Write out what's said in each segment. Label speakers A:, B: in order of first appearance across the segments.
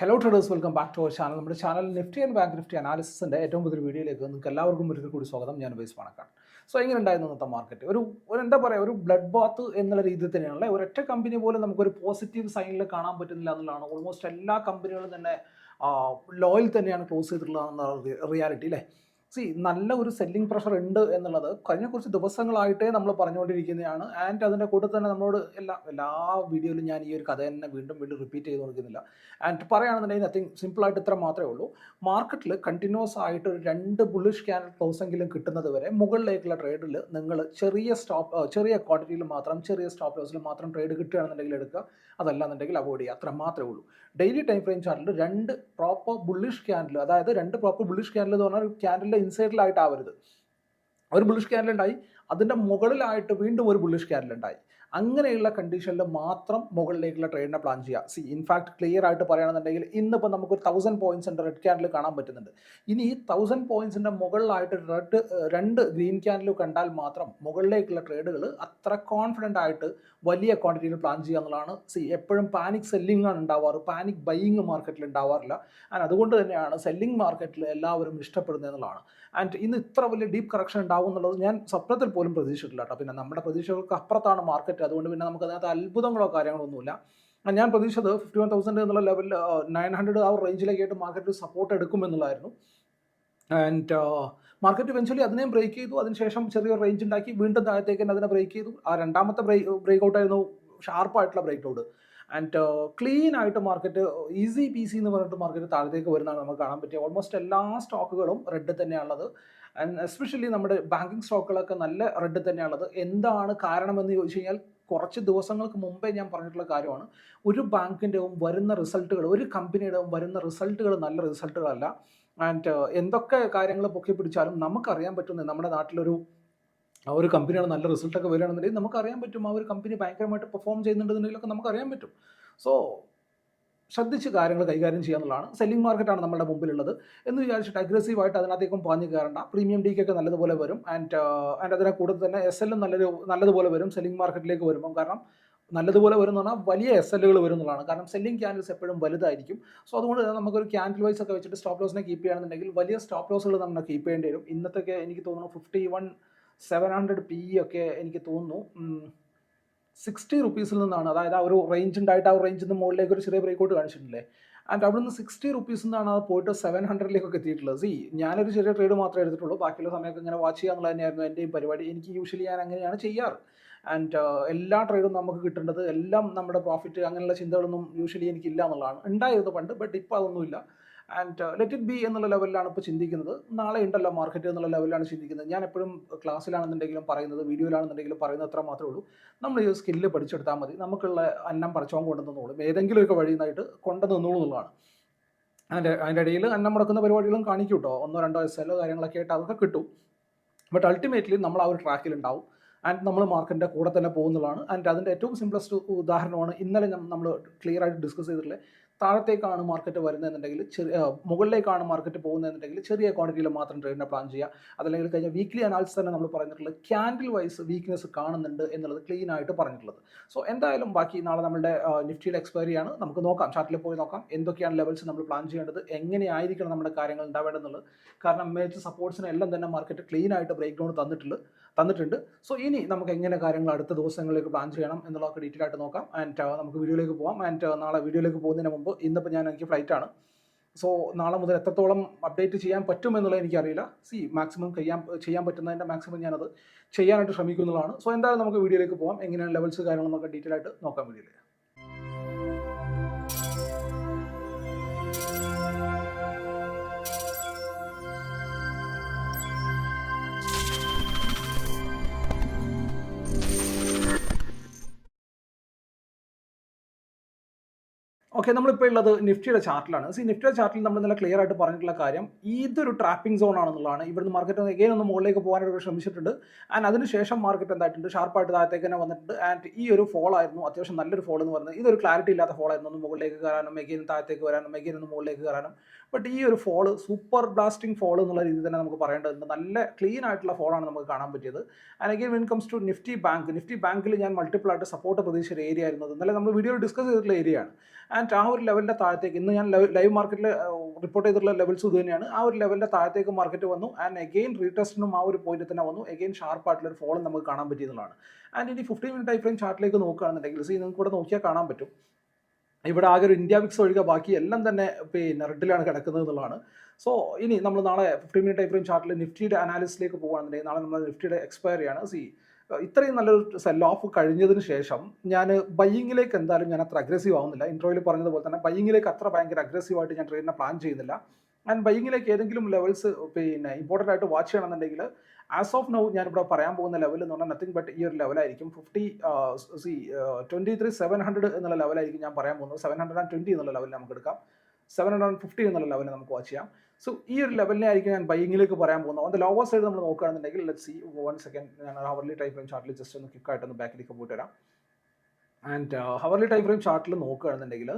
A: Hello traders welcome back to our channel നമ്മുടെ channel nifty and bank nifty അനാലിസിന്റെ ഏറ്റവും പുതിയ വീഡിയോയിലേക്ക് നിങ്ങൾക്ക് എല്ലാവർക്കും ഒരിക്കൽ കൂടി സ്വാഗതം. ഞാൻ വൈസ് പണക്കാണ് സോ എങ്ങനെ ഉണ്ടായിരുന്നു ഇന്നത്തെ മാർക്കറ്റ് ഒരു ഒരു എന്താ പറയുക ഒരു ബ്ലഡ് ബാത്ത് എന്നുള്ള രീതിയിൽ തന്നെയാണല്ലേ? ഒരൊറ്റ കമ്പനി പോലും നമുക്കൊരു പോസിറ്റീവ് സൈനിൽ കാണാൻ പറ്റുന്നില്ല എന്നുള്ളതാണ്. ഓൾമോസ്റ്റ് എല്ലാ കമ്പനികളും തന്നെ ലോയിൽ തന്നെയാണ് ക്ലോസ് ചെയ്തിട്ടുള്ളതെന്നുള്ള റിയാലിറ്റി അല്ലേ സി നല്ല ഒരു സെല്ലിംഗ് പ്രഷർ ഉണ്ട് എന്നുള്ളത് കഴിഞ്ഞ കുറച്ച് ദിവസങ്ങളായിട്ടേ നമ്മൾ പറഞ്ഞുകൊണ്ടിരിക്കുന്നതാണ്. ആൻഡ് അതിന്റെ കൂടെ തന്നെ നമ്മളോട് എല്ലാ എല്ലാ വീഡിയോയിലും ഞാൻ ഈ ഒരു കഥ തന്നെ വീണ്ടും വീണ്ടും റിപ്പീറ്റ് ചെയ്ത് കൊടുക്കുന്നില്ല ആൻഡ് പറയുകയാണെന്നുണ്ടെങ്കിൽ നത്തിങ് സിമ്പിളായിട്ട് ഇത്ര മാത്രമേ ഉള്ളൂ. മാർക്കറ്റിൽ കണ്ടിന്യൂസ് ആയിട്ട് ഒരു രണ്ട് ബുള്ളിഷ് ക്യാൻ ക്ലോസ് എങ്കിലും കിട്ടുന്നത് വരെ മുകളിലേക്കുള്ള ട്രേഡിൽ നിങ്ങൾ ചെറിയ സ്റ്റോപ്പ് ചെറിയ ക്വാണ്ടിറ്റിയിൽ മാത്രം ചെറിയ സ്റ്റോപ്പ് ലോസിൽ മാത്രം ട്രേഡ് കിട്ടുകയാണെന്നുണ്ടെങ്കിൽ എടുക്കുക. അതല്ലാന്നുണ്ടെങ്കിൽ അവോയ്ഡ് ചെയ്യുക. അത്ര മാത്രമേ ഉള്ളൂ. ഡെയിലി ടൈം ഫ്രെയിം ചാർട്ടിൽ രണ്ട് പ്രോപ്പർ ബുള്ളിഷ് ക്യാൻഡിൽ അതായത് രണ്ട് പ്രോപ്പർ ബുള്ളിഷ് ക്യാൻഡിൽ എന്ന് പറഞ്ഞാൽ ഒരു ക്യാൻഡിലിന്റെ ഇൻസൈഡിലായിട്ട് ആവരുത് ഒരു ബുള്ളിഷ് ക്യാൻഡിൽ ഉണ്ടായി അതിന്റെ മുകളിലായിട്ട് വീണ്ടും ഒരു ബുള്ളിഷ് ഉണ്ടായി അങ്ങനെയുള്ള കണ്ടീഷനിൽ മാത്രം മുകളിലേക്കുള്ള ട്രേഡിനെ പ്ലാൻ ചെയ്യുക. സി ഇൻഫാക്ട് ക്ലിയർ ആയിട്ട് പറയുകയാണെന്നുണ്ടെങ്കിൽ ഇന്നിപ്പോൾ നമുക്ക് ഒരു തൗസൻഡ് പോയിന്റ്സ് ഉണ്ട് റെഡ് ക്യാൻഡിൽ കാണാൻ പറ്റുന്നുണ്ട്. ഇനി ഈ തൗസൻഡ് പോയിന്റ്സിന്റെ മുകളിലായിട്ട് റെഡ് രണ്ട് ഗ്രീൻ ക്യാൻഡിൽ കണ്ടാൽ മാത്രം മുകളിലേക്കുള്ള ട്രേഡുകൾ അത്ര കോൺഫിഡന്റ് ആയിട്ട് വലിയ ക്വാണ്ടിറ്റിയിൽ പ്ലാൻ ചെയ്യുക എന്നുള്ളതാണ്. സി എപ്പോഴും പാനിക് സെല്ലിംഗ് ആണ് ഉണ്ടാവാറ്. പാനിക് ബൈയിങ് മാർക്കറ്റിൽ ഉണ്ടാവാറില്ല. ആൻഡ് അതുകൊണ്ട് തന്നെയാണ് സെല്ലിംഗ് മാർക്കറ്റിൽ എല്ലാവരും ഇഷ്ടപ്പെടുന്നത് എന്നുള്ളതാണ്. ആൻഡ് ഇന്ന് ഇത്ര വലിയ ഡീപ്പ് കറക്ഷൻ ഉണ്ടാവും എന്നുള്ളത് ഞാൻ സ്വപ്നത്തിൽ പോലും പ്രതീക്ഷിച്ചിട്ടില്ല കേട്ടോ. പിന്നെ നമ്മുടെ പ്രതീക്ഷകൾക്ക് അപ്പുറത്താണ് മാർക്കറ്റ് അതുകൊണ്ട് പിന്നെ നമുക്ക് അതിനകത്ത് അത്ഭുതങ്ങളോ കാര്യങ്ങളോ ഒന്നുമില്ല. ഞാൻ പ്രതീക്ഷിച്ചത് ഫിഫ്റ്റി വൺ തൗസൻഡ് എന്നുള്ള ലെവലിൽ നയൻ ഹൺഡ്രഡ് ആ റേഞ്ചിലേക്കായിട്ട് മാർക്കറ്റ് സപ്പോർട്ട് എടുക്കുമെന്നുള്ളതായിരുന്നു ആൻഡ് മാർക്കറ്റ് ഇവൻച്വലി അതിനെയും ബ്രേക്ക് ചെയ്തു. അതിനുശേഷം ചെറിയൊരു റേഞ്ച് ഉണ്ടാക്കി. വീണ്ടും താഴത്തേക്ക് തന്നെ അതിനെ ബ്രേക്ക് ചെയ്തു. ആ രണ്ടാമത്തെ ബ്രേക്ക് ബ്രേക്ക് ഔട്ട് ആയിരുന്നു ഷാർപ്പായിട്ടുള്ള ബ്രേക്ക് ഔട്ട് ആൻഡ് ക്ലീൻ ആയിട്ട് മാർക്കറ്റ് ഈസി പി സി എന്ന് പറഞ്ഞിട്ട് മാർക്കറ്റ് താഴത്തേക്ക് വരുന്നതാണ് നമുക്ക് കാണാൻ പറ്റിയ. ഓൾമോസ്റ്റ് എല്ലാ സ്റ്റോക്കുകളും റെഡ് തന്നെയാണുള്ളത്. എസ്പെഷ്യലി നമ്മുടെ ബാങ്കിങ് സ്റ്റോക്കുകളൊക്കെ നല്ല റെഡ് തന്നെയാണുള്ളത്. എന്താണ് കാരണമെന്ന് ചോദിച്ചു കഴിഞ്ഞാൽ കുറച്ച് ദിവസങ്ങൾക്ക് മുമ്പേ ഞാൻ പറഞ്ഞിട്ടുള്ള കാര്യമാണ്. ഒരു ബാങ്കിന്റെയും വരുന്ന റിസൾട്ടുകൾ ഒരു കമ്പനിയുടെയും വരുന്ന റിസൾട്ടുകൾ നല്ല റിസൾട്ടുകളല്ല ആൻഡ് എന്തൊക്കെ കാര്യങ്ങൾ പൊക്കി പിടിച്ചാലും നമുക്കറിയാൻ പറ്റുന്നത് നമ്മുടെ നാട്ടിലൊരു ആ ഒരു കമ്പനിയുടെ നല്ല റിസൾട്ടൊക്കെ വരികയാണെന്നുണ്ടെങ്കിൽ നമുക്കറിയാൻ പറ്റും. ആ ഒരു കമ്പനി ഭയങ്കരമായിട്ട് പെർഫോം ചെയ്യുന്നുണ്ടെന്നുണ്ടെങ്കിലൊക്കെ നമുക്കറിയാൻ പറ്റും. സോ ശ്രദ്ധിച്ച് കാര്യങ്ങൾ കൈകാര്യം ചെയ്യാന്നുള്ളതാണ് സെല്ലിംഗ് മാർക്കറ്റാണ് നമ്മുടെ മുമ്പിലുള്ളത് എന്ന് വിചാരിച്ചിട്ട് അഗ്രസീവായിട്ട് അതിനകത്തേക്കും പാഞ്ഞു കയറണ്ട. പ്രീമിയം ഡിക്കൊക്കെ നല്ലതുപോലെ വരും. ആൻഡ് ആൻഡ് അതിനെ കൂടുതൽ തന്നെ എസ് എല്ലും നല്ലൊരു നല്ലതുപോലെ വരും. സെല്ലിംഗ് മാർക്കറ്റിലേക്ക് വരുമ്പം. കാരണം നല്ലതുപോലെ വരും എന്ന് പറഞ്ഞാൽ വലിയ എസ് എല്ലുകൾ വരും എന്നുള്ളതാണ്. കാരണം സെല്ലിംഗ് ക്യാൻഡിൽസ് എപ്പോഴും വലുതായിരിക്കും. സോ അതുകൊണ്ട് തന്നെ നമുക്കൊരു ക്യാൻഡിൽ വൈസ് ഒക്കെ വെച്ചിട്ട് സ്റ്റോപ്പ് ലോസിനെ കീപ്പ് ചെയ്യുകയാണെന്നുണ്ടെങ്കിൽ വലിയ സ്റ്റോപ്പ് ലോസുകൾ നമ്മൾ കീപ്പ് ചെയ്യേണ്ടി വരും. ഇന്നത്തെ എനിക്ക് തോന്നുന്നു fifty one seven hundred P ഒക്കെ എനിക്ക് തോന്നുന്നു. സിക്സ്റ്റി റുപ്പീസിൽ നിന്നാണ് അതായത് ആ ഒരു റേഞ്ച് ഉണ്ടായിട്ട് ആ റേഞ്ചിൽ നിന്ന് മുകളിലേക്ക് ഒരു ചെറിയ ബ്രേക്ക് ഔട്ട് കാണിച്ചിട്ടില്ലേ? ആൻഡ് അവിടെ നിന്ന് സിക്സ്റ്റി റുപ്പീസിൽ നിന്നാണ് അത് പോയിട്ട് സെവൻ ഹൺഡ്രഡിലേക്കൊക്കെ എത്തിയിട്ടുള്ളത്. സി ഞാനൊരു ചെറിയ ട്രേഡ് മാത്രമേ എടുത്തിട്ടുള്ളൂ. ബാക്കിയുള്ള സമയമൊക്കെ ഇങ്ങനെ വാച്ച് എന്നുള്ളത് തന്നെയായിരുന്നു എന്റെയും പരിപാടി. എനിക്ക് യൂഷ്വലി ഞാൻ അങ്ങനെയാണ് ചെയ്യാറ്. ആൻഡ് എല്ലാ ട്രേഡും നമുക്ക് കിട്ടേണ്ടത് എല്ലാം നമ്മുടെ പ്രോഫിറ്റ് അങ്ങനെയുള്ള ചിന്തകളൊന്നും യൂഷ്വലി എനിക്കില്ല എന്നുള്ളതാണ്. ഉണ്ടായിരുന്നു പണ്ട് ബട്ട് ഇപ്പോൾ അതൊന്നുമില്ല. ആൻഡ് ലെറ്റ് ഇറ്റ് ബി എന്നുള്ള ലെവലിലാണ് ഇപ്പോൾ ചിന്തിക്കുന്നത്. നാളെ ഉണ്ടല്ലോ മാർക്കറ്റ് എന്നുള്ള ലെവലിലാണ് ചിന്തിക്കുന്നത്. ഞാൻ എപ്പോഴും ക്ലാസ്സിലാണെന്നുണ്ടെങ്കിലും പറയുന്നത് വീഡിയോയിലാണെന്നുണ്ടെങ്കിലും പറയുന്നത് അത്ര മാത്രമേ ഉള്ളൂ. നമ്മൾ ഈ സ്കില്ല് പഠിച്ചെടുത്താൽ മതി. നമുക്കുള്ള അന്നം കൊണ്ടു കൊണ്ടുവന്നോളും ഏതെങ്കിലുമൊക്കെ വഴി നിന്നായിട്ട് കൊണ്ടുവന്നോളൂ എന്നുള്ളതാണ്. അതിന്റെ അതിന്റെ ഇടയിൽ അന്നം മുടക്കുന്ന പരിപാടികളും കാണിക്കും കേട്ടോ. ഒന്നോ രണ്ടോ എസ് എല്ലോ കാര്യങ്ങളൊക്കെ ആയിട്ട് അതൊക്കെ കിട്ടും. ബട്ട് അൾട്ടിമേറ്റ്ലി നമ്മൾ ആ ഒരു ട്രാക്കിലുണ്ടാവും ആൻഡ് നമ്മൾ മാർക്കറ്റിന്റെ കൂടെ തന്നെ പോകുന്നതാണ്. ആൻഡ് അതിന്റെ ഏറ്റവും സിംപ്ലസ്റ്റ് ഉദാഹരണമാണ് ഇന്നലെ നമ്മൾ ക്ലിയർ ആയിട്ട് ഡിസ്കസ് ചെയ്തിട്ടുള്ളത് താഴത്തേക്കാണ് മാർക്കറ്റ് വരുന്നതെന്നുണ്ടെങ്കിൽ ചെറിയ മുകളിലേക്കാണ് മാർക്കറ്റ് പോകുന്നതെന്നുണ്ടെങ്കിൽ ചെറിയ ക്വാണ്ടിറ്റിയിൽ മാത്രം ട്രേഡിനെ പ്ലാൻ ചെയ്യുക. അതല്ലെങ്കിൽ കഴിഞ്ഞ വീക്ക്ലി അനാലിസിസ് തന്നെ നമ്മൾ പറഞ്ഞിട്ടുള്ളത് ക്യാൻഡിൽ വൈസ് വീക്ക്നെസ് കാണുന്നുണ്ട് എന്നുള്ളത് ക്ലീൻ ആയിട്ട് പറഞ്ഞിട്ടുള്ളത്. സോ എന്തായാലും ബാക്കി നാളെ നമ്മുടെ നിഫ്റ്റിയുടെ എക്സ്പയറി ആണ്. നമുക്ക് നോക്കാം. ചാർട്ടിൽ പോയി നോക്കാം. എന്തൊക്കെയാണ് ലെവൽസ് നമ്മൾ പ്ലാൻ ചെയ്യേണ്ടത്? എങ്ങനെയായിരിക്കണം നമ്മുടെ കാര്യങ്ങൾ ഉണ്ടാവേണ്ടതെന്നുള്ളത്? കാരണം മേജർ സപ്പോർട്ട്സിനെ എല്ലാം തന്നെ മാർക്കറ്റ് ക്ലീൻ ആയിട്ട് ബ്രേക്ക് ഡൗൺ തന്നിട്ടുള്ളത് തന്നിട്ടുണ്ട്. സോ ഇനി നമുക്ക് എങ്ങനെ കാര്യങ്ങൾ അടുത്ത ദിവസങ്ങളിലേക്ക് പ്ലാൻ ചെയ്യണം എന്നുള്ളതൊക്കെ ഡീറ്റെയിൽ ആയിട്ട് നോക്കാം. ആൻഡ് നമുക്ക് വീഡിയോയിലേക്ക് പോകാം ആൻഡ് നാളെ വീഡിയോയിലേക്ക് പോകുന്നതിന് മുമ്പ് ഇന്നിപ്പോൾ ഞാൻ എനിക്ക് ഫ്ലൈറ്റ് ആണ്. സോ നാളെ മുതൽ എത്രത്തോളം അപ്ഡേറ്റ് ചെയ്യാൻ പറ്റുമെന്നുള്ളത് എനിക്കറിയില്ല. സി മാക്സിമം ചെയ്യാൻ ചെയ്യാൻ പറ്റുന്നതിന്റെ മാക്സിമം ഞാനത് ചെയ്യാനായിട്ട് ശ്രമിക്കുന്നതാണ് സോ എന്തായാലും നമുക്ക് വീഡിയോയിലേക്ക് പോകാം എങ്ങനെയാണ് ലെവൽസ് കാര്യങ്ങളൊക്കെ ഡീറ്റെയിൽ ആയിട്ട് നോക്കാൻ വീഡിയോയിൽ ഓക്കെ നമ്മളിപ്പോൾ ഉള്ളത് നിഫ്റ്റിയുടെ ചാർട്ടിലാണ്. സി നിഫ്റ്റിയുടെ ചാർട്ടിൽ നമ്മൾ നല്ല ക്ലിയർ ആയിട്ട് പറഞ്ഞിട്ടുള്ള കാര്യം ഇതൊരു ട്രാപ്പിംഗ് സോൺ ആണെന്നുള്ളതാണ്. ഇവിടുന്ന് മാർക്കറ്റ് എഗെയിൻ ഒന്ന് മുകളിലേക്ക് പോകാനായിട്ട് ശ്രമിച്ചിട്ടുണ്ട്. ആൻഡ് അതിനുശേഷം മാർക്കറ്റ് എന്തായിട്ടുണ്ട്? ഷാർപ്പായിട്ട് താഴത്തേക്ക് തന്നെ വന്നിട്ടുണ്ട്. ആൻഡ് ഈ ഒരു ഫോൾ ആയിരുന്നു അത്യാവശ്യം നല്ലൊരു ഫോൾ എന്ന് പറയുന്നത്. ഇതൊരു ക്ലാരിറ്റി ഇല്ലാത്ത ഫോൾ ആയിരുന്നു. ഒന്ന് മുകളിലേക്ക് കയറാനും എഗെയിൻ താഴത്തേക്ക് വരാനും എഗെയിൻ ഒന്ന് മുകളിലേക്ക് കയറാനും. ബട്ട് ഈ ഒരു ഫോൾ സൂപ്പർ ബ്ലാസ്റ്റിംഗ് ഫോൾ എന്നുള്ള രീതിയിൽ തന്നെ നമുക്ക് പറയേണ്ടതുണ്ട് നല്ല ക്ലീൻ ആയിട്ടുള്ള ഫോളാണ് നമുക്ക് കാണാൻ പറ്റിയത്. And again when comes to nifty bank nifty ബാങ്കിൽ ഞാൻ മൾട്ടിപ്പിൾ ആയിട്ട് സപ്പോർട്ട് പ്രതീക്ഷിച്ച ഒരു ഏരിയ ആയിരുന്നത് ഇന്നലെ നമ്മൾ വീഡിയോയിൽ ഡിസ്കസ് ചെയ്തിട്ടുള്ള ഏരിയ ആണ്. ആൻഡ് ആ ഒരു ലെവലിന്റെ താഴത്തേക്ക് ഇന്ന് ഞാൻ ലൈവ് മാർക്കറ്റിൽ റിപ്പോർട്ട് ചെയ്തിട്ടുള്ള ലെവൽസ് ഇത് തന്നെയാണ്. ആ ഒരു ലെവലിന്റെ താഴത്തേക്ക് മാർക്കറ്റ് വന്നു. ആൻഡ് എഗെയിൻ റീടെസ്റ്റിനും ആ ഒരു പോയിന്റ് തന്നെ വന്നു. എഗെയിൻ ഷാർപ്പായിട്ടുള്ള ഒരു ഫോളും നമുക്ക് കാണാൻ പറ്റിയതാണ് ആൻഡ് ഇനി ഫിഫ്റ്റീൻ മിനിറ്റ് ടൈം ഫ്രെയിം ചാർട്ടിലേക്ക് നോക്കുകയാണെന്നുണ്ടെങ്കിൽ സി നിങ്ങൾക്ക് ഇവിടെ നോക്കിയാൽ കാണാൻ പറ്റും. ഇവിടെ ആകെ ഒരു ഇന്ത്യ വിക്സ് ഒഴികെ ബാക്കി എല്ലാം തന്നെ പിന്നെ റെഡിലാണ് കിടക്കുന്നത് എന്നുള്ളതാണ്. സോ ഇനി നമ്മൾ നാളെ ഫിഫ്റ്റി മിനിറ്റ് ടൈം ചാർട്ടിൽ നിഫ്റ്റിയുടെ അനാലിസിലേക്ക് പോകുകയാണെന്നുണ്ടെങ്കിൽ നാളെ നമ്മൾ നിഫ്റ്റിയുടെ എക്സ്പയറിയാണ് സി ഇത്രയും നല്ലൊരു സെൽ ഓഫ് കഴിഞ്ഞതിന് ശേഷം ഞാൻ ബയ്യിങ്ങിലേക്ക് എന്തായാലും ഞാൻ അത്ര അഗ്രസീവ് ആവുന്നില്ല. ഇൻട്രോയിൽ പറഞ്ഞതുപോലെ തന്നെ ബയ്യിങ്ങിലേക്ക് അത്ര ഭയങ്കര അഗ്രസീവായിട്ട് ഞാൻ ട്രെയിനിനെ പ്ലാൻ ചെയ്യുന്നില്ല. ആൻഡ് ബൈയിങ്ങിലേക്ക് ഏതെങ്കിലും ലെവൽസ് പിന്നെ ഇമ്പോർട്ടന്റ് ആയിട്ട് വാച്ച് ചെയ്യണമെന്നുണ്ടെങ്കിൽ ആസ് ഓഫ് നൗ ഞാനിവിടെ പറയാൻ പോകുന്ന ലെവൽ എന്ന് പറഞ്ഞാൽ നത്തിങ് ബട്ട് ഈ ഒരു ലെവലായിരിക്കും fifty see twenty three seven hundred എന്നുള്ള ലെവലായിരിക്കും ഞാൻ പറയാൻ പോകുന്നത്. സെവൻ ഹൺഡ്രഡ് ആൻഡ് ട്വന്റി എന്നുള്ള ലെവലിൽ നമുക്ക് എടുക്കാം. സെവൻ ഹൺഡ്രഡ് ആൻഡ് ഫിഫ്റ്റി എന്നുള്ള ലെവലിൽ നമുക്ക് വാച്ച് ചെയ്യാം. സോ ഈ ഒരു ലെവലിനെ ആയിരിക്കും ഞാൻ ബൈങ്ങിലേക്ക് പറയാൻ പോകുന്നത്. ദ ലോവർ സൈഡ് നമ്മൾ നോക്കുകയാണെന്നുണ്ടെങ്കിൽ ലെറ്റ് സി വൺ സെക്കൻഡ് ഞാൻ ഹവർലി ടൈം ഫ്രെയിം ചാർട്ടിൽ ജസ്റ്റ് ഒന്ന് ക്വിക്കായിട്ടൊന്ന് ബാക്കിലേക്ക് പോയിട്ട് വരാം. ആൻഡ് ഹവർലി ടൈം ഫ്രെയിം ചാർട്ടിൽ നോക്കുകയാണെന്നുണ്ടെങ്കിൽ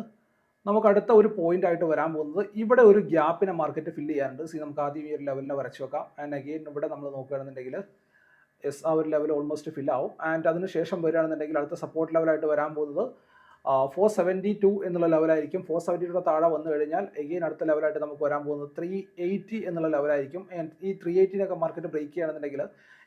A: നമുക്ക് അടുത്ത ഒരു പോയിന്റ് ആയിട്ട് വരാൻ പോകുന്നത് ഇവിടെ ഒരു ഗ്യാപ്പിനെ മാർക്കറ്റ് ഫില്ല് ചെയ്യാനുണ്ട്. സി നമുക്ക് ആദ്യം ഈ ഒരു ലെവലിനെ വരച്ച് വെക്കാം. ആൻഡ് അഗെയിൻ ഇവിടെ നമ്മൾ നോക്കുകയാണെന്നുണ്ടെങ്കിൽ എസ് ആ ഒരു ലെവൽ ഓൾമോസ്റ്റ് ഫിൽ ആവും. ആൻഡ് അതിന് ശേഷം വരികയാണെന്നുണ്ടെങ്കിൽ അടുത്ത സപ്പോർട്ട് ലെവലായിട്ട് വരാൻ പോകുന്നത് ഫോർ സെവന്റി ടു എന്നുള്ള ലെവലായിരിക്കും ഫോർ സെവന്റി ടു താഴെ വന്നു കഴിഞ്ഞാൽ എഗെയിൻ അടുത്ത ലെവലായിട്ട് നമുക്ക് വരാൻ പോകുന്നത് ത്രീ എയ്റ്റി എന്നുള്ള ലെവലായിരിക്കും ആൻഡ് ഈ ത്രീ എയ്റ്റിനൊക്കെ മാർക്കറ്റ് ബ്രേക്ക് ചെയ്യുകയാണെന്നുണ്ടെങ്കിൽ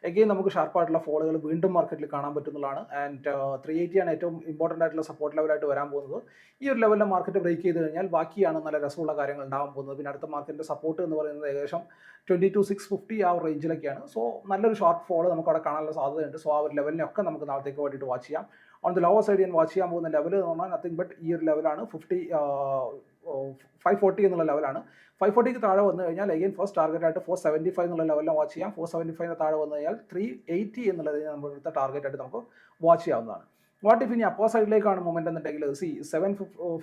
A: എഗെയിൻ നമുക്ക് ഷാർപ്പായിട്ടുള്ള ഫോളുകൾ വീണ്ടും മാർക്കറ്റിൽ കാണാൻ പറ്റുന്നതാണ്. ആൻഡ് ത്രീ എയ്റ്റി ആണ് ഏറ്റവും ഇമ്പോർട്ടന്റ് ആയിട്ടുള്ള സപ്പോർട്ട് ലെവലായിട്ട് വരാൻ പോകുന്നത്. ഈ ഒരു ലെവലിലെ മാർക്കറ്റ് ബ്രേക്ക് ചെയ്ത് കഴിഞ്ഞാൽ ബാക്കിയാണ് നല്ല രസമുള്ള കാര്യങ്ങൾ ഉണ്ടാകാൻ പോകുന്നത്. പിന്നെ അടുത്ത മാർക്കറ്റിന്റെ സപ്പോർട്ട് എന്ന് പറയുന്നത് ഏകദേശം ട്വന്റി ടു സിക്സ് ഫിഫ്റ്റി ആ റേഞ്ചിലൊക്കെയാണ് സോ നല്ലൊരു ഷോർട്ട് ഫോൾ നമുക്ക് അവിടെ കാണാനുള്ള സാധ്യതയുണ്ട്. സോ ആ ഒരു ലെവലിനൊക്കെ നമുക്ക് നാളത്തേക്ക് വേണ്ടിയിട്ട് വാച്ച് ചെയ്യാം. ഓൺ ദ ലോവർ സൈഡ് ഞാൻ വാച്ച് ചെയ്യാൻ പോകുന്ന ലെവൽ എന്ന് പറഞ്ഞാൽ നത്തിങ് ബട്ട് ഈ ഒരു ലെവലാണ് ഫിഫ്റ്റി ഫൈവ് ഫോർട്ടി എന്നുള്ള ലെവലാണ് ഫൈവ് ഫോർട്ടിക്ക് താഴെ വന്നു കഴിഞ്ഞാൽ അഗൈൻ ഫസ്റ്റ് ടാർഗറ്റ് ആയിട്ട് ഫോർ സെവന്റി ഫൈവ് എന്നുള്ള ലെവലിൽ വാച്ച് ചെയ്യാം ഫോർ സെവന്റി ഫൈവിന് താഴെ വന്നു കഴിഞ്ഞാൽ ത്രീ എയ്റ്റി എന്നുള്ളത് നമ്മൾ അടുത്ത ടാർഗറ്റ് ആയിട്ട് നമുക്ക് വാച്ച് ചെയ്യാവുന്നതാണ് വാട്ട് ഇഫ് ഇനി അപ്പോ സൈഡിലേക്കാണ് മൊമെന്റ് എന്നുണ്ടെങ്കിൽ? സി സെവൻ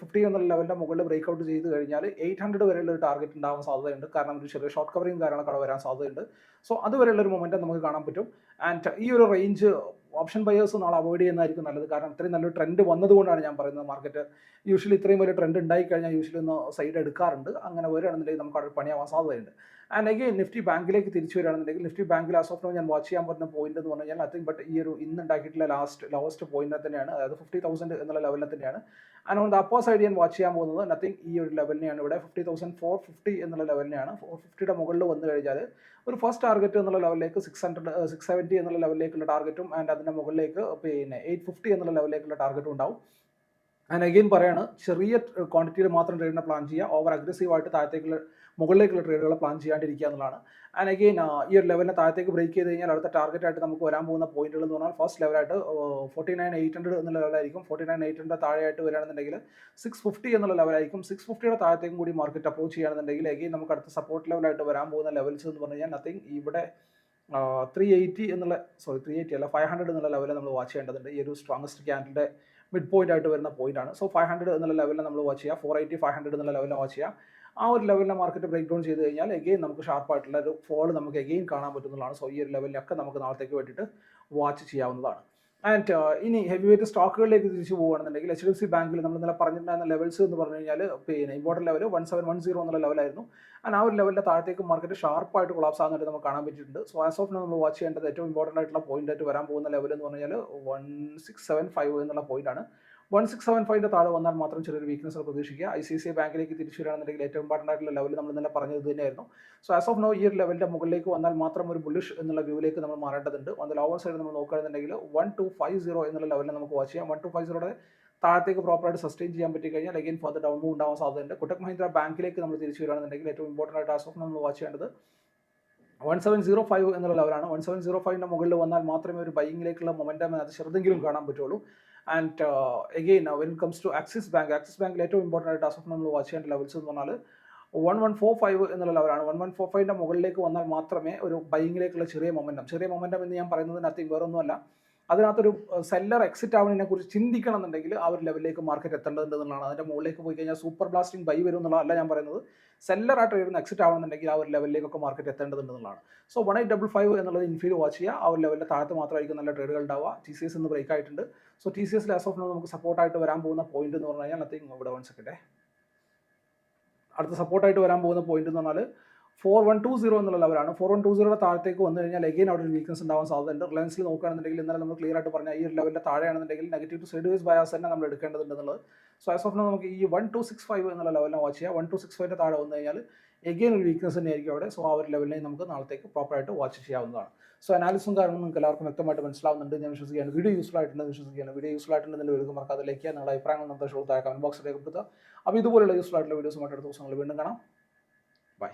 A: ഫിഫ്റ്റി എന്നുള്ള ലെവലിന്റെ മുകളിൽ ബ്രേക്ക് ഔട്ട് ചെയ്ത് കഴിഞ്ഞാൽ എയ്റ്റ് ഹൺഡ്രഡ് വരെയുള്ള ഒരു ടാർഗറ്റ് ഉണ്ടാവാൻ സാധ്യതയുണ്ട്. കാരണം ഒരു ചെറിയ ഷോർട്ട് കവറിങ് കാര്യങ്ങളൊക്കെ കട വരാൻ സാധ്യതയുണ്ട്. സോ അതുവരെയുള്ള ഒരു മൊമെന്റ് നമുക്ക് കാണാൻ പറ്റും. ആൻഡ് ഈ ഒരു റേഞ്ച് ഓപ്ഷൻ ബയേഴ്സ് നാളെ അവോയ്ഡ് ചെയ്യുന്നതായിരിക്കും നല്ലത്. കാരണം ഇത്രയും നല്ലൊരു ട്രെൻഡ് വന്നതുകൊണ്ടാണ് ഞാൻ പറയുന്നത് മാർക്കറ്റ് യൂഷ്വലി ഇത്രയും വലിയ ട്രെൻഡ് ഉണ്ടായി കഴിഞ്ഞാൽ യൂഷ്വലി ഒന്ന് സൈഡ് എടുക്കാറുണ്ട്. അങ്ങനെ വരികയാണെന്നുണ്ടെങ്കിൽ നമുക്ക് അവിടെ പണിയാവാൻ സാധ്യതയുണ്ട്. ആൻഡ് അഗെയിൻ നിഫ്റ്റി ബാങ്കിലേക്ക് തിരിച്ചു വരികയാണെന്നുണ്ടെങ്കിൽ നിഫ്റ്റി ബാങ്കിൽ ആസ് ഓഫ് നോ ഞാൻ വാച്ച് ചെയ്യാൻ പറ്റുന്ന പോയിന്റ് എന്ന് പറഞ്ഞു കഴിഞ്ഞാൽ നത്തിങ് ബട്ട് ഈ ഒരു ഇന്ന് ഉണ്ടാക്കിയിട്ടുള്ള ലാസ്റ്റ് ലോവസ്റ്റ് പോയിന്റ് തന്നെയാണ് അതായത് ഫിഫ്റ്റി തൗസൻഡ് എന്നുള്ള ലെവലിൽ തന്നെയാണ് ആൻഡ് അപ്പോ സൈഡ് ഞാൻ വാച്ച് ചെയ്യാൻ പോകുന്നത് നത്തിങ് ഈ ഒരു ലെവലിനെയാണ് ഇവിടെ ഫിഫ്റ്റി തൗസൻഡ് ഫോർ ഫിഫ്റ്റി എന്നുള്ള ലെവലിനെയാണ് ഫോർ ഫിഫ്റ്റിയുടെ മുകളിൽ വന്നു കഴിഞ്ഞാൽ ഒരു ഫസ്റ്റ് ടാർഗറ്റ് എന്നുള്ള ലെവലിലേക്ക് സിക്സ് ഹൺഡ്രഡ് സിക്സ് സെവന്റി എന്നുള്ള ലെവലിലേക്കുള്ള ടാർഗറ്റും ആൻഡ് അതിന്റെ മുകളിലേക്ക് പിന്നെ എയ്റ്റ് ഫിഫ്റ്റി എന്നുള്ള ലെവലിലേക്കുള്ള ടാർഗറ്റും ഉണ്ടാവും. ആൻഡ് അഗെയിൻ പറയാണ് ചെറിയ ക്വാണ്ടിറ്റിയിൽ മാത്രം ട്രേഡിനെ പ്ലാൻ ചെയ്യുക ഓവർ അഗ്രസീവായിട്ട് താഴത്തേക്കുള്ള മുകളിലേക്കുള്ള ട്രേഡുകൾ പ്ലാൻ ചെയ്യാണ്ടിരിക്കുക എന്നുള്ളതാണ്. ആൻഡ് അഗെയിൻ ഈ ഒരു ലെവലിനെ താഴത്തേക്ക് ബ്രേക്ക് ചെയ്ത് കഴിഞ്ഞാൽ അടുത്ത ടാർഗറ്റ് ആയിട്ട് നമുക്ക് വരാൻ പോകുന്ന പോയിന്റുകൾ എന്ന് പറഞ്ഞാൽ ഫസ്റ്റ് ലെവലായിട്ട് ഫോർട്ടി നയൻ എയ്റ്റ് ഹൺഡ്രഡ് എന്നുള്ള ലെവലായിരിക്കും ഫോർട്ടി നയൻ എയ്റ്റ് ഹൺഡ്രഡ് താഴെയായിട്ട് വരികയാണെന്നുണ്ടെങ്കിൽ സിക്സ് ഫിഫ്റ്റി എന്നുള്ള ലെവലായിരിക്കും സിക്സ് ഫിഫ്റ്റിയുടെ താഴത്തേക്കും കൂടി മാർക്കറ്റ് അപ്രോച്ച് ചെയ്യുകയാണെന്നുണ്ടെങ്കിൽ അഗെയിൻ നമുക്ക് അടുത്ത സപ്പോർട്ട് ലെവലായിട്ട് വരാൻ പോകുന്ന ലെവൽസ് എന്ന് പറഞ്ഞു കഴിഞ്ഞാൽ നത്തിങ് ഇവിടെ ത്രീ എയ്റ്റി എന്നുള്ള സോറി ത്രീ എയ്റ്റി അല്ല ഫൈവ് ഹൺഡ്രഡ് എന്നുള്ള ലെവലിൽ നമ്മൾ വാച്ച് ചെയ്യേണ്ടതുണ്ട്. ഈ ഒരു സ്ട്രോങ്സ്റ്റ് ക്യാൻഡിന്റെ മിഡ് പോയിന്റ് ആയിട്ട് വരുന്ന പോയിന്റ് ആണ്. സോ ഫൈവ് ഹൺഡ്രഡ് എന്നുള്ള ലെവലിൽ നമ്മൾ വാച്ച് ചെയ്യുക ഫോർ എയ്റ്റി ഫൈവ് ഹൺഡ്രഡ് എന്നുള്ള ലെവലിൽ വാച്ച് ചെയ്യുക ആ ഒരു ലെവലിലെ മാർക്കറ്റ് ബ്രേക്ക് ഡൗൺ ചെയ്ത് കഴിഞ്ഞാൽ എഗെയിൻ നമുക്ക് ഷാർപ്പായിട്ടുള്ള ഒരു ഫോൾ നമുക്ക് എഗെയിൻ കാണാൻ പറ്റുന്നതാണ്. സോ ഈ ഒരു ലെവലിലൊക്കെ നമുക്ക് നാളത്തേക്ക് വേണ്ടിയിട്ട് വാച്ച് ചെയ്യാവുന്നതാണ്. ആൻഡ് ഇനി ഹെവി വെയിറ്റ് സ്റ്റോക്കുകളിലേക്ക് തിരിച്ചു പോകുകയാണെന്നുണ്ടെങ്കിൽ എച്ച് ഡി എഫ് സി ബാങ്കിൽ നമ്മൾ ഇന്നലെ പറഞ്ഞിട്ടുണ്ടായിരുന്ന ലെവൽസ് എന്ന് പറഞ്ഞു കഴിഞ്ഞാൽ പിന്നെ important level one seven one zero എന്നുള്ള ലെവലായിരുന്നു ആൻഡ് ആ ഒരു ലെവലിന്റെ താഴത്തേക്ക് മാർക്കറ്റ് ഷാർപ്പായിട്ട് കൊളാപ്സ് ആകുന്നതായിട്ട് നമുക്ക് കാണാൻ പറ്റിയിട്ടുണ്ട്. സോ ആസ് ഓഫ് നമ്മൾ വാച്ച് ചെയ്യേണ്ടത് ഏറ്റവും ഇമ്പോർട്ടന്റ് ആയിട്ടുള്ള പോയിന്റ് ആയിട്ട് വരാൻ പോകുന്ന ലെവൽ എന്ന് പറഞ്ഞാൽ വൺ സിക്സ് സെവൻ ഫൈവ് എന്നുള്ള പോയിന്റ് ആണ്. വൺ സിക്സ് സെവൻ ഫൈവിന്റെ താഴെ വന്നാൽ മാത്രം ചെറിയൊരു വീക്ക്നസ് പ്രതീക്ഷിക്കുക. ഐ സി സി ഐ ബാങ്കിലേക്ക് തിരിച്ചു വരികയാണെന്നുണ്ടെങ്കിൽ ഏറ്റവും ഇമ്പോർട്ടന്റ് ആയിട്ടുള്ള ലെവൽ നമ്മൾ ഇന്നലെ പറഞ്ഞത് തന്നെയായിരുന്നു. സോ ആസ് ഓഫ് നോ ഈ ഒരു ലെവലിന്റെ മുകളിലേക്ക് വന്നാൽ മാത്രം ഒരു ബുള്ളിഷ് എന്നുള്ള വ്യൂവിലേക്ക് നമ്മൾ മാറേണ്ടതുണ്ട്. ഓൺ ദ ലോവർ സൈഡ് നമ്മൾ നോക്കുകയാണെന്നുണ്ടെങ്കിൽ വൺ ടു ഫൈവ് സീറോ എന്നുള്ള ലെവലിൽ നമുക്ക് വാച്ച് ചെയ്യാം. വൺ ടു ഫൈവ് സീറോയുടെ താഴത്തേക്ക് പ്രോപ്പറായിട്ട് സസ്റ്റെയിൻ ചെയ്യാൻ പറ്റി കഴിഞ്ഞാൽ അഗൈൻ ഫർദർ ഡൗൺ മൂവ് ഉണ്ടാവാൻ സാധ്യതയുണ്ട്. കുട്ടക് മഹീന്ദ്ര ബാങ്കിലേക്ക് നമ്മൾ തിരിച്ചു വരികയാണെന്നുണ്ടെങ്കിൽ ഏറ്റവും ഇമ്പോർട്ടന്റ് ആയിട്ട് ആസ് ഓഫ് നമ്മൾ വാച്ച് ചെയ്യേണ്ടത് വൺ സെവൻ സീറോ ഫൈവ് എന്നുള്ള ലെവലാണ് വൺ സെവൻ സീറോ ഫൈവിന്റെ മുകളിൽ വന്നാൽ മാത്രമേ ഒരു ബൈങ്ങിലേക്കുള്ള മൊമെന്റം അത് ചെറുതെങ്കിലും കാണാൻ പറ്റുള്ളൂ. And again when comes to axis bank axis ബാങ്കിൽ ഏറ്റവും ഇമ്പോർട്ടന്റ് ആയിട്ട് അസഫ് നമ്മൾ വാച്ച് ചെയ്യേണ്ട ലെവൽസ് എന്ന് പറഞ്ഞാൽ വൺ വൺ ഫോർ ഫൈവ് എന്നുള്ള ലെവലാണ് വൺ വൺ ഫോർ ഫൈവിന്റെ മുകളിലേക്ക് വന്നാൽ മാത്രമേ ഒരു ബൈങ്ങിലേക്കുള്ള ചെറിയ മൊമെന്റം ചെറിയ മൊമെന്റം എന്ന് ഞാൻ പറയുന്നത് നത്തിങ് വേറൊന്നുമല്ല. അതിനകത്തൊരു സെല്ലർ എക്സിറ്റ് ആവുന്നതിനെ കുറിച്ച് ചിന്തിക്കണം എന്നുണ്ടെങ്കിൽ ആ ഒരു ലെവലിലേക്ക് മാർക്കറ്റ് എത്തേണ്ടതുണ്ട് എന്നുള്ളതാണ്. അതിന്റെ മുകളിലേക്ക് പോയി കഴിഞ്ഞാൽ സൂപ്പർ ബ്ലാസ്റ്റിംഗ് ബൈ വരും എന്നുള്ളതല്ല ഞാൻ പറയുന്നത്. സെല്ലർ ആ എക്സിറ്റ് ആവുന്നുണ്ടെങ്കിൽ ആ ഒരു ലെവലിലേക്കൊക്കെ മാർക്കറ്റ് എത്തേണ്ടതുണ്ട് എന്നുള്ളതാണ്. So one eight double five എന്നുള്ളത് ഇൻഫീൽ വാച്ച് ചെയ്യുക. ആ ഒരു ലെവലിന്റെ താഴത്ത് മാത്രമായിരിക്കും നല്ല ട്രേഡുകൾ ഉണ്ടാവുക. ടി സി എസ് ഇന്ന് ബ്രേക്ക് ആയിട്ടുണ്ട്. So T C S as of നമുക്ക് സപ്പോർട്ടായിട്ട് വരാൻ പോകുന്ന പോയിന്റ് എന്ന് പറഞ്ഞു കഴിഞ്ഞാൽ നത്തിങ് ഇവിടെ വൺ സെക്കൻഡേ അടുത്ത സപ്പോർട്ടായിട്ട് വരാൻ പോകുന്ന പോയിന്റ് എന്ന് പറഞ്ഞാൽ ഫോർ വൺ ടു സീറോ എന്നുള്ള ലെവലാണ്. ഫോർ വൺ ടു സീറോയുടെ താഴത്തേക്ക് വന്നു കഴിഞ്ഞാൽ എഗെയിൻ അവിടെ ഒരു വീക്ക്നസ് ഉണ്ടാവാൻ സാധ്യതയുണ്ട്. റിലയൻസിൽ നോക്കുകയാണെന്നുണ്ടെങ്കിൽ ഇന്നലെ നമ്മൾ ക്ലിയർ ആയിട്ട് പറഞ്ഞ ഈ ഒരു ലെവലിന്റെ താഴെയാണെന്നുണ്ടെങ്കിൽ negative to side wise bias തന്നെ നമ്മൾ എടുക്കേണ്ടതുണ്ടെന്നുള്ളത് സോ ആസ് ഓഫ് നമുക്ക് ഈ വൺ ടു സിക്സ് ഫൈവ് എന്നുള്ള ലെവലിനെ വാച്ച് ചെയ്യാം. വൺ ടു സിക്സ് ഫൈവിന്റെ താഴെ വന്നു കഴിഞ്ഞാൽ എഗെയിൻ ഒരു വീക്ക്നസ് തന്നെയായിരിക്കും അവിടെ. സോ ആ ഒരു ലെവലിനെ നമുക്ക് നാളത്തേക്ക് പ്രോപ്പറായിട്ട് വാച്ച് ചെയ്യാവുന്നതാണ്. സോ അനാലിസും കാരണം നിങ്ങൾക്ക് എല്ലാവർക്കും വ്യക്തമായിട്ട് മനസ്സിലാവുന്നുണ്ട്. ഞാൻ വിശ്വസിക്കുകയാണ്. വീഡിയോ യൂസ്ഫുൾ ആയിട്ടുണ്ടെന്ന് വിശ്വസിക്കുകയാണ്. വീഡിയോ യൂസ്ഫുൾ ആയിട്ടുണ്ടെന്ന് വീഡിയോ മറക്കാതെ ലൈക്ക് ചെയ്യുക. നിങ്ങളുടെ അഭിപ്രായങ്ങൾ ഷോ താഴെ കമന്റ് ബോക്സിൽ രേഖപ്പെടുത്തുക. അപ്പോൾ ഇതുപോലുള്ള യൂസ്ഫുൾ ആയിട്ടുള്ള വീഡിയോസുമായിട്ട് അടുത്ത ദിവസങ്ങൾ വീണ്ടും കാണാം. ബൈ